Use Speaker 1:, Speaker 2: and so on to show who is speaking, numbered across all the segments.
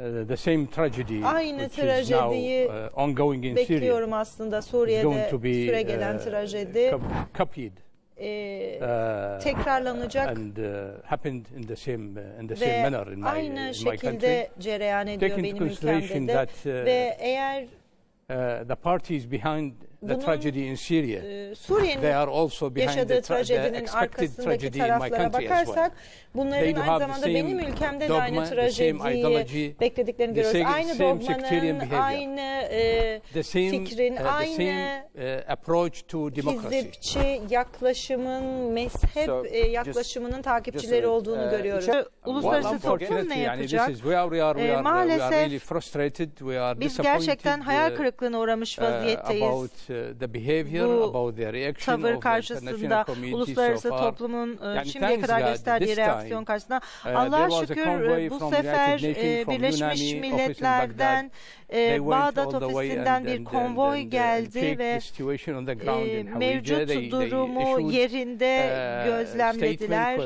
Speaker 1: uh, the same tragedy
Speaker 2: Aynı
Speaker 1: which is now
Speaker 2: trajediyi
Speaker 1: uh, ongoing in Syria
Speaker 2: Bekliyorum aslında
Speaker 1: is
Speaker 2: Suriye'de
Speaker 1: going to be
Speaker 2: süre gelen
Speaker 1: uh,
Speaker 2: trajedi
Speaker 1: cop- copied
Speaker 2: e,
Speaker 1: uh,
Speaker 2: tekrarlanacak
Speaker 1: and uh, happened in the same uh, in the same manner in my,
Speaker 2: aynı
Speaker 1: in my
Speaker 2: şekilde cereyan ediyor
Speaker 1: Take
Speaker 2: benim ülkemde de.
Speaker 1: that uh,
Speaker 2: Ve eğer
Speaker 1: uh, the parties behind the
Speaker 2: Bunun,
Speaker 1: tragedy in Syria
Speaker 2: e,
Speaker 1: they
Speaker 2: Suriye'nin
Speaker 1: are also behind
Speaker 2: yaşadığı
Speaker 1: the, tra-
Speaker 2: trajedinin
Speaker 1: expected
Speaker 2: arkasındaki
Speaker 1: tragedy in my
Speaker 2: taraflara
Speaker 1: country as
Speaker 2: bakarsak
Speaker 1: well.
Speaker 2: bunların
Speaker 1: They
Speaker 2: aynı zamanda
Speaker 1: same
Speaker 2: benim ülkemde de
Speaker 1: dogma,
Speaker 2: aynı
Speaker 1: the same
Speaker 2: trajediyi
Speaker 1: ideology,
Speaker 2: beklediklerini
Speaker 1: the
Speaker 2: görüyoruz.
Speaker 1: same-
Speaker 2: Aynı dogmanın,
Speaker 1: behavior.
Speaker 2: aynı e,
Speaker 1: The same
Speaker 2: fikrin,
Speaker 1: uh, the
Speaker 2: aynı
Speaker 1: same uh, approach to democracy.
Speaker 2: hizipçi yaklaşımın, mezhep
Speaker 3: So,
Speaker 2: e, yaklaşımının takipçileri
Speaker 3: just,
Speaker 2: olduğunu
Speaker 3: uh,
Speaker 2: görüyoruz. Uluslararası toplum ne yapacak?
Speaker 1: is where we are, we are, we are
Speaker 2: maalesef Biz gerçekten hayal
Speaker 1: uh,
Speaker 2: kırıklığına uğramış
Speaker 1: uh,
Speaker 2: vaziyetteyiz.
Speaker 1: Uh, the behavior,
Speaker 2: Bu
Speaker 1: about the reaction
Speaker 2: Tavır karşısında uluslararası
Speaker 1: so
Speaker 2: toplumun e,
Speaker 1: Yani
Speaker 2: şimdiye kadar gösterdiği reaksiyon karşısında.
Speaker 1: Uh, there
Speaker 2: Allah'a
Speaker 1: was a
Speaker 2: şükür bu sefer e, Birleşmiş Milletler'den e, Bağdat ofisinden bir konvoy
Speaker 1: uh,
Speaker 2: geldi ve e, mevcut durumu yerinde
Speaker 1: uh,
Speaker 2: gözlemlediler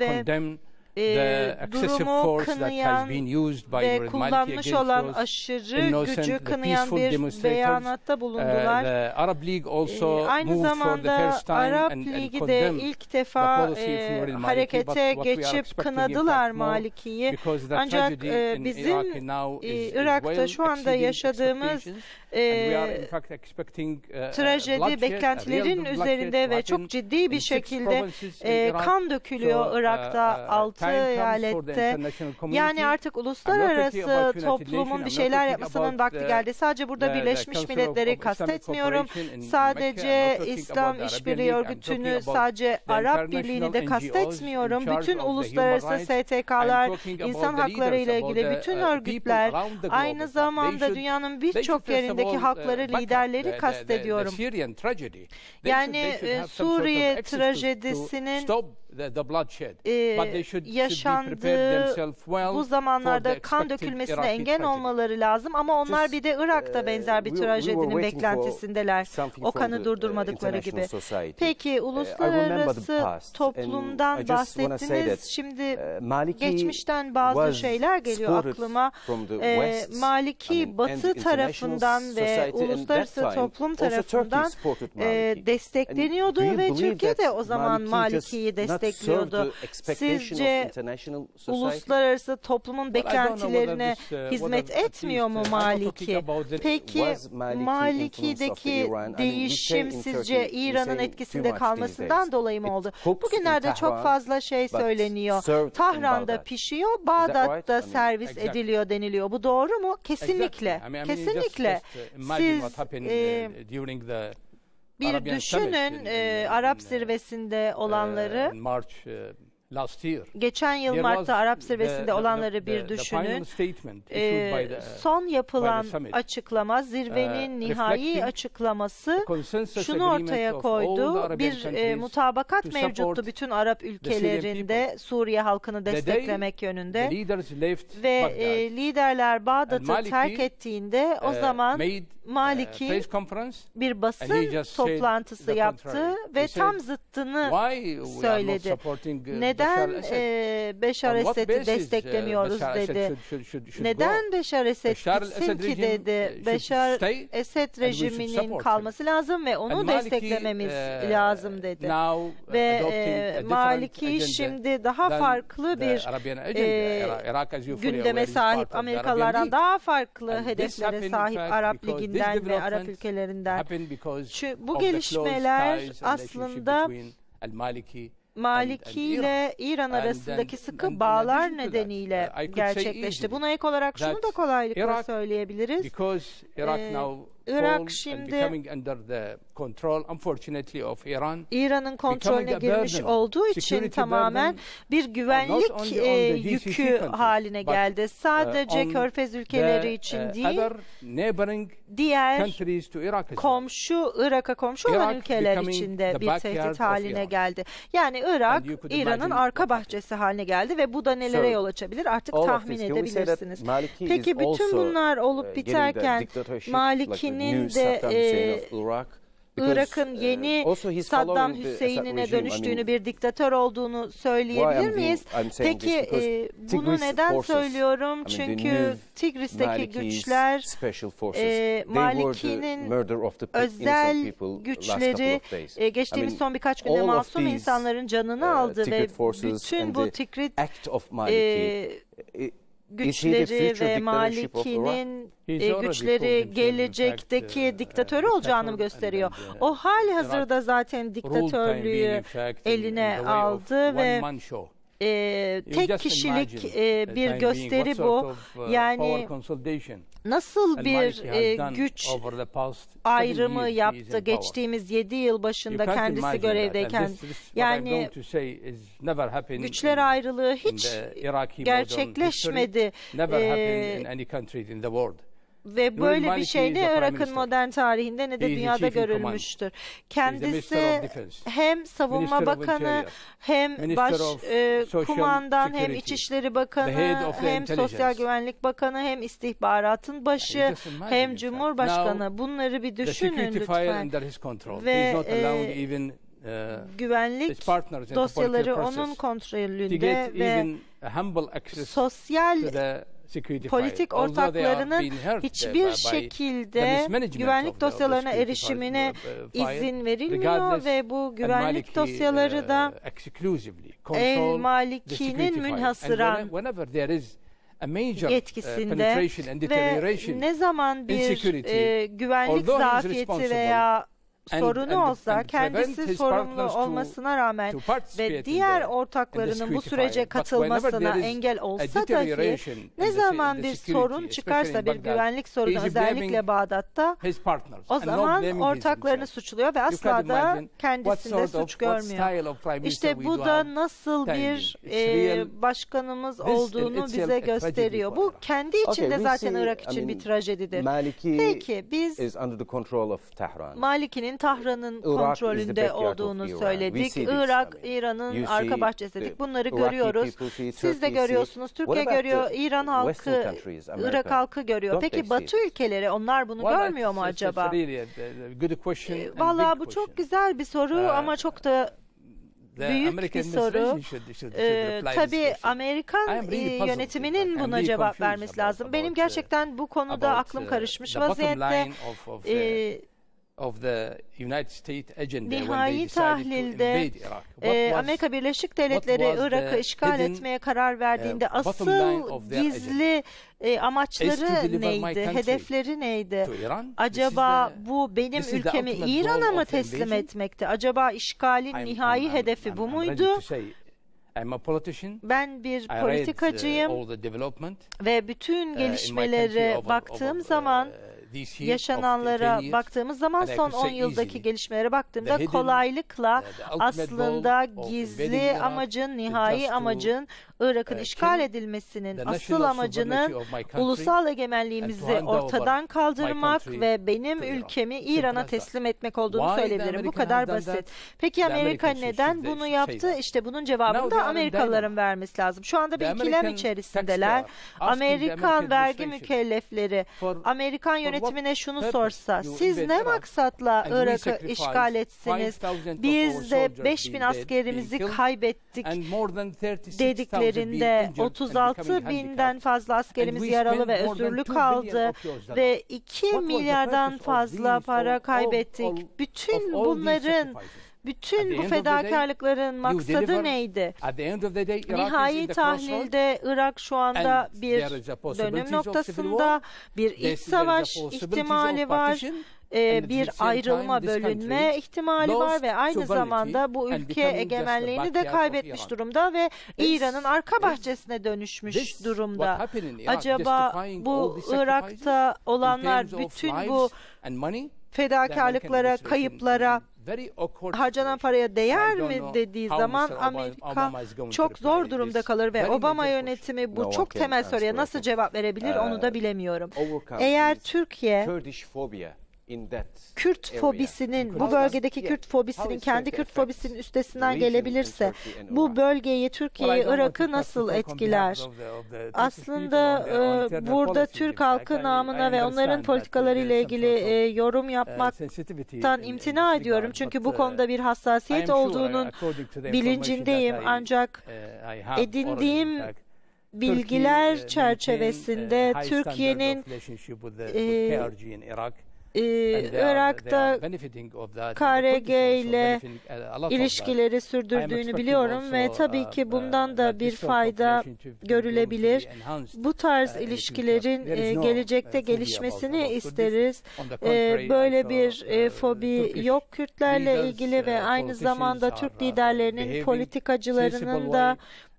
Speaker 2: ve e, durumu
Speaker 1: force that has
Speaker 2: kınayan
Speaker 1: been used by
Speaker 2: ve kullanmış
Speaker 1: against
Speaker 2: olan aşırı gücü kınayan bir beyanatta
Speaker 1: Uh,
Speaker 2: bulundular.
Speaker 1: the Arab League also
Speaker 2: Ee, Aynı zamanda
Speaker 1: first time
Speaker 2: Arap Ligi de ilk defa e, harekete geçip kınadılar Maliki'yi. Ancak e, bizim e, Irak'ta şu anda yaşadığımız e,
Speaker 1: uh,
Speaker 2: trajedi beklentilerin üzerinde ve çok ciddi bir şekilde e, kan dökülüyor
Speaker 1: uh,
Speaker 2: Irak'ta
Speaker 1: uh,
Speaker 2: 6
Speaker 1: time comes for the
Speaker 2: eyalette. Yani artık uluslararası toplumun bir şeyler yapmasının vakti geldi. Sadece burada Birleşmiş Milletleri kastetmiyorum. Sadece İslam İşbirliği Örgütü'nü, sadece Arap Birliği'ni de kastetmiyorum. Bütün uluslararası. STK'lar, insan
Speaker 1: the
Speaker 2: hakları ile ilgili bütün
Speaker 1: uh,
Speaker 2: örgütler, aynı zamanda dünyanın birçok yerindeki
Speaker 1: uh, up
Speaker 2: liderleri kastediyorum. Yani,
Speaker 1: of
Speaker 2: Suriye trajedisinin,
Speaker 1: the- the bloodshed.
Speaker 2: e,
Speaker 1: But they should- should be
Speaker 2: yaşandığı
Speaker 1: themselves well
Speaker 2: bu zamanlarda kan dökülmesine
Speaker 1: Iraqi
Speaker 2: engel
Speaker 1: tragedy.
Speaker 2: olmaları lazım ama onlar
Speaker 3: Just,
Speaker 2: bir de Irak'ta
Speaker 3: uh,
Speaker 2: benzer bir
Speaker 3: we- we
Speaker 2: trajedinin
Speaker 3: for
Speaker 2: beklentisindeler. O kanı
Speaker 3: the, uh,
Speaker 2: durdurmadıkları gibi.
Speaker 3: society.
Speaker 2: Peki
Speaker 3: Uh,
Speaker 2: uluslararası
Speaker 3: I
Speaker 2: toplumdan bahsettiniz.
Speaker 3: that,
Speaker 2: Şimdi
Speaker 3: uh, Maliki
Speaker 2: geçmişten bazı şeyler geliyor aklıma. Ee,
Speaker 3: West,
Speaker 2: Maliki
Speaker 3: I mean,
Speaker 2: Batı tarafından ve uluslararası toplum tarafından e, destekleniyordu ve Türkiye de o zaman Maliki'yi
Speaker 3: served
Speaker 2: destekliyordu. Sizce uluslararası toplumun beklentilerine
Speaker 1: uh,
Speaker 2: hizmet etmiyor mu
Speaker 1: uh,
Speaker 2: Maliki? Peki Maliki'deki değişim sizce İran'ın etkisinde kalmasından dolayı mı oldu? Bugünlerde çok fazla şey söyleniyor. Tahran'da pişiyor? Bağdat'ta servis ediliyor deniliyor. Bu doğru mu? Kesinlikle. Kesinlikle.
Speaker 1: uh,
Speaker 2: Siz e, bir düşünün e, Arap
Speaker 1: in,
Speaker 2: zirvesinde olanları. Geçen yıl Mart'ta Arap zirvesinde olanları bir düşünün.
Speaker 1: uh,
Speaker 2: son yapılan açıklama, zirvenin
Speaker 1: uh,
Speaker 2: nihai açıklaması şunu ortaya koydu. Bir e, mutabakat mevcuttu bütün Arap ülkelerinde Suriye halkını desteklemek yönünde. Ve e, liderler Bağdat'ı terk ettiğinde o
Speaker 1: uh,
Speaker 2: zaman Maliki bir basın toplantısı yaptı ve tam zıttını söyledi.
Speaker 1: uh,
Speaker 2: Neden e, Beşar Esed'i desteklemiyoruz dedi. Neden Beşar Esed gitsin ki dedi. Beşar Esed rejiminin kalması lazım ve onu
Speaker 1: Maliki,
Speaker 2: desteklememiz
Speaker 1: uh,
Speaker 2: lazım dedi. Ve e, Maliki şimdi daha farklı bir e, gündeme sahip Amerikalılardan daha farklı hedeflere sahip Arap Ligi'nden ve Arap ülkelerinden. Şu, bu gelişmeler aslında
Speaker 1: al-Maliki
Speaker 2: Maliki ile İran arasındaki sıkı bağlar nedeniyle gerçekleşti. Buna ek olarak şunu da kolaylıkla söyleyebiliriz. Ee, Irak şimdi-. İran'ın kontrolüne girmiş olduğu için tamamen bir güvenlik
Speaker 1: only on
Speaker 2: e, yükü haline geldi. Sadece
Speaker 1: on
Speaker 2: Körfez ülkeleri
Speaker 1: the,
Speaker 2: için
Speaker 1: uh,
Speaker 2: değil, diğer komşu Irak'a komşu olan ülkeler için de bir tehdit haline geldi. Yani Irak İran'ın arka bahçesi haline geldi ve bu da nelere yol açabilir artık tahmin edebilirsiniz. Peki bütün bunlar
Speaker 3: uh,
Speaker 2: olup biterken Maliki'nin
Speaker 3: new
Speaker 2: de e, Irak'ın
Speaker 3: uh,
Speaker 2: yeni Saddam Hüseyin'ine dönüştüğünü bir diktatör olduğunu söyleyebilir miyiz? Peki e, bunu neden söylüyorum? Çünkü Tigris'teki güçler e, Maliki'nin özel güçleri e, geçtiğimiz son birkaç günde masum insanların canını
Speaker 3: uh,
Speaker 2: aldı ve bütün bu e,
Speaker 3: i-
Speaker 2: güçleri ve? Malikinin e, güçleri
Speaker 1: in
Speaker 2: gelecekteki
Speaker 1: uh,
Speaker 2: diktatörü
Speaker 1: uh,
Speaker 2: olacağını
Speaker 1: dictator
Speaker 2: gösteriyor. O hali hazırda zaten diktatörlüğü eline aldı ve. E,
Speaker 1: You
Speaker 2: tek kişilik
Speaker 1: imagine
Speaker 2: e, bir gösteri bu.
Speaker 1: uh,
Speaker 2: Yani nasıl bir e, güç ayrımı yaptı geçtiğimiz 7 yıl başında kendisi görevdeyken. Yani güçler ayrılığı hiç gerçekleşmedi.
Speaker 1: history,
Speaker 2: Ve böyle bir şey ne Irak'ın modern tarihinde ne de dünyada görülmüştür. Kendisi hem savunma bakanı hem baş e, kumandan hem. İçişleri Bakanı hem Sosyal. Güvenlik Bakanı hem istihbaratın başı hem. Cumhurbaşkanı bunları bir düşünün lütfen. Ve, e,
Speaker 1: uh,
Speaker 2: Güvenlik dosyaları onun kontrolünde ve sosyal politik ortaklarının
Speaker 1: uh,
Speaker 2: hiçbir şekilde güvenlik dosyalarına
Speaker 1: security
Speaker 2: erişimine
Speaker 1: uh,
Speaker 2: izin verilmiyor ve bu güvenlik dosyaları da
Speaker 1: uh,
Speaker 2: El Maliki'nin münhasıran
Speaker 1: uh,
Speaker 2: yetkisinde ve ne zaman bir e, güvenlik zafiyeti veya sorunu olsa kendisi sorumlu olmasına rağmen ve diğer ortaklarının bu sürece katılmasına engel olsa dahi ne zaman bir sorun çıkarsa bir güvenlik sorunu özellikle Bağdat'ta o zaman ortaklarını suçluyor ve asla da kendisinde suç görmüyor. İşte bu da nasıl bir e, başkanımız olduğunu bize gösteriyor. Bu kendi içinde zaten Irak için bir trajedidir.
Speaker 3: Maliki
Speaker 2: Peki biz
Speaker 3: is
Speaker 2: Maliki'nin Tahran'ın kontrolünde olduğunu söyledik. Irak. İran'ın arka
Speaker 3: see
Speaker 2: bahçesiydik.
Speaker 3: the
Speaker 2: Bunları görüyoruz. Siz de görüyorsunuz. Türkiye görüyor, İran halkı? Irak halkı görüyor. Peki Batı ülkeleri onlar bunu görmüyor mu acaba?
Speaker 1: really a- a good question and
Speaker 2: Vallahi
Speaker 1: big
Speaker 2: bu çok güzel bir soru
Speaker 1: Ee,
Speaker 2: ama çok da büyük bir soru. Ee, tabii. Amerikan e, yönetiminin buna cevap vermesi lazım. Benim
Speaker 1: uh,
Speaker 2: gerçekten bu konuda aklım
Speaker 1: uh,
Speaker 2: karışmış vaziyette. Ee,
Speaker 1: of the United States agenda
Speaker 2: Nihai tahlilde e,
Speaker 1: was-
Speaker 2: Amerika Birleşik Devletleri Irak'ı işgal etmeye karar verdiğinde
Speaker 1: uh,
Speaker 2: asıl gizli e, amaçları neydi? Hedefleri neydi? Acaba
Speaker 1: the-
Speaker 2: bu benim ülkemi İran'a mı teslim etmekti? Acaba işgalin
Speaker 1: I'm-
Speaker 2: nihai
Speaker 1: I'm-
Speaker 2: hedefi
Speaker 1: I'm-
Speaker 2: bu muydu?
Speaker 1: I'm a politician.
Speaker 2: Ben bir
Speaker 1: I read, uh,
Speaker 2: politikacıyım
Speaker 1: all the development,
Speaker 2: ve bütün
Speaker 1: uh,
Speaker 2: gelişmelere
Speaker 1: over-
Speaker 2: baktığım
Speaker 1: over, uh,
Speaker 2: zaman
Speaker 1: of
Speaker 2: yaşananlara
Speaker 1: 10 years.
Speaker 2: baktığımız zaman son
Speaker 1: could say
Speaker 2: 10 yıldaki gelişmelere baktığımda kolaylıkla aslında gizli amacın, nihai amacın Irak'ın
Speaker 1: uh,
Speaker 2: işgal edilmesinin asıl amacının ulusal egemenliğimizi ortadan kaldırmak ve benim ülkemi İran'a teslim etmek olduğunu söyleyebilirim. Bu kadar basit. Peki Amerika neden bunu yaptı? İşte bunun cevabını da Amerikalıların vermesi lazım. Şu anda bir ikilem içerisindeler. Amerikan vergi mükellefleri Amerikan
Speaker 1: what
Speaker 2: yönetimine şunu sorsa, siz ne maksatla Irak'ı işgal etsiniz?
Speaker 1: 5,000 of our
Speaker 2: Biz de
Speaker 1: soldiers
Speaker 2: 5000
Speaker 1: being dead,
Speaker 2: askerimizi kaybettik
Speaker 1: and more than 36,000
Speaker 2: dediklerinde
Speaker 1: being injured and
Speaker 2: 36
Speaker 1: becoming
Speaker 2: binden fazla askerimiz yaralı ve özürlü kaldı ve 2
Speaker 1: What was the
Speaker 2: milyardan fazla para kaybettik. Bütün bunların bütün bu fedakarlıkların maksadı neydi? Nihai tahlilde Irak şu anda
Speaker 1: And
Speaker 2: bir dönüm noktasında bir iç savaş ihtimali var.
Speaker 1: at
Speaker 2: bir ayrılma bölünme ihtimali var ve aynı zamanda bu ülke egemenliğini de kaybetmiş durumda ve İran'ın arka bahçesine dönüşmüş durumda. Acaba bu Irak'ta olanlar bütün bu fedakarlıklara, kayıplara, harcanan paraya değer mi dediği zaman Amerika çok zor durumda kalır ve Obama yönetimi bu çok temel soruya nasıl cevap verebilir onu da
Speaker 3: Uh,
Speaker 2: bilemiyorum. Eğer Türkiye Kürt fobisinin, bu bölgedeki Kürt fobisinin
Speaker 3: is
Speaker 2: kendi Kürt fobisinin üstesinden gelebilirse bu bölgeyi, Türkiye'yi, Irak'ı nasıl etkiler? Aslında e, burada. Türk halkı namına ve onların
Speaker 1: understand that
Speaker 2: politikaları ile
Speaker 1: there is some
Speaker 2: ilgili e, yorum
Speaker 1: uh,
Speaker 2: yapmak
Speaker 1: sensitivity
Speaker 2: tan
Speaker 1: in- in
Speaker 2: imtina ediyorum. Çünkü bu
Speaker 1: uh,
Speaker 2: konuda bir hassasiyet olduğunun bilincindeyim ancak
Speaker 1: uh, have
Speaker 2: edindiğim bilgiler çerçevesinde Türkiye'nin e, e, Irak'ta KRG ile ilişkileri sürdürdüğünü biliyorum ve tabii ki bundan
Speaker 1: uh,
Speaker 2: da
Speaker 1: that
Speaker 2: bir fayda görülebilir. Bu tarz
Speaker 1: uh,
Speaker 2: ilişkilerin e, gelecekte
Speaker 1: uh,
Speaker 2: gelişmesini isteriz. E, Böyle bir e, fobi yok. Kürtlerle ilgili ve aynı zamanda Türk liderlerinin, politikacılarının da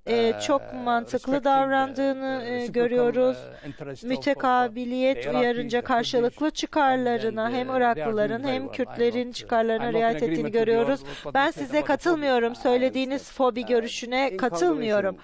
Speaker 2: e,
Speaker 1: uh,
Speaker 2: çok mantıklı
Speaker 1: the-
Speaker 2: davrandığını e,
Speaker 1: reciprocal,
Speaker 2: görüyoruz.
Speaker 1: uh,
Speaker 2: Mütekabiliyet uyarınca karşılıklı
Speaker 1: Kurdish,
Speaker 2: çıkarlarına hem Iraklıların hem Kürtlerin çıkarlarına riayet ettiğini görüyoruz. Ben
Speaker 1: said
Speaker 2: size katılmıyorum. Söylediğiniz fobi görüşüne katılmıyorum.